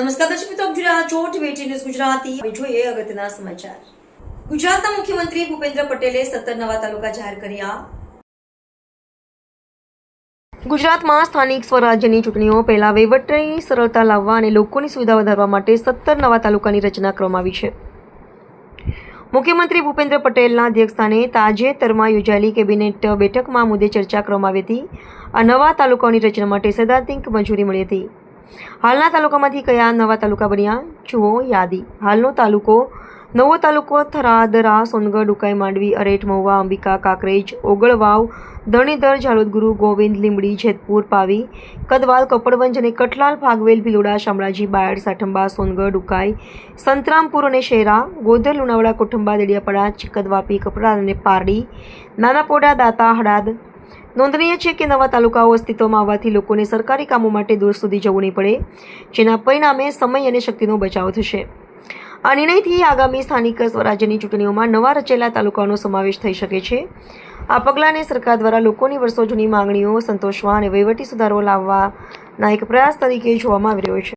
નમસ્કાર દર્શક મિત્રો, આપ જોઈ રહ્યા છો ટીવી ગુજરાતી. જોઈએ અગત્યના સમાચાર. ગુજરાતના મુખ્યમંત્રી ભૂપેન્દ્ર પટેલે સત્તર નવા તાલુકા જાહેર કર્યા. ગુજરાતમાં સ્થાનિક સ્વરાજ્યની ચૂંટણીઓ પહેલા વહીવટની સરળતા લાવવા અને લોકોની સુવિધા વધારવા માટે સત્તર નવા તાલુકાની રચના કરવામાં આવી છે. મુખ્યમંત્રી ભૂપેન્દ્ર પટેલના અધ્યક્ષસ્થાને તાજેતરમાં યોજાયેલી કેબિનેટ બેઠકમાં મુદ્દે ચર્ચા કરવામાં આવી હતી. આ નવા તાલુકાઓની રચના માટે સૈદ્ધાંતિક મંજૂરી મળી હતી. હાલના તાલુકામાંથી કયા નવા તાલુકા બન્યા? જુઓ યાદી. હાલનો તાલુકો નવો તાલુકો થરાદરા, સોનગઢ, ઉકાઈ, માંડવી, અરેઠ, મહુવા, અંબિકા, કાકરેજ, ઓગળવાવ, ધણીધર, ઝાલોદગુરુ, ગોવિંદ, લીંબડી, જેતપુર, પાવી, કદવાલ, કપડવંજ અને કઠલાલ ફાગવેલ ભિલોડા, શામળાજી, બાયડ, સાઠંબા, સોનગઢ, ઉકાઈ, સંતરામપુર અને શેરા, ગોધર, લુણાવાડા, કોઠંબા, દેડિયાપાડા, ચિકદવાપી કપડા અને પારડી, નાનાપોડા, દાતા હડાદ નોંધનીય છે કે નવા તાલુકાઓ અસ્તિત્વમાં આવવાથી લોકોને સરકારી કામો માટે દૂર સુધી જવું નહીં પડે, જેના પરિણામે સમય અને શક્તિનો બચાવ થશે. આ નિર્ણયથી આગામી સ્થાનિક સ્વરાજ્યની ચૂંટણીઓમાં નવા રચેલા તાલુકાઓનો સમાવેશ થઈ શકે છે. આ પગલાંને સરકાર દ્વારા લોકોની વર્ષો જૂની માંગણીઓ સંતોષવા અને વહીવટી સુધારો લાવવાના એક પ્રયાસ તરીકે જોવામાં આવી રહ્યો છે.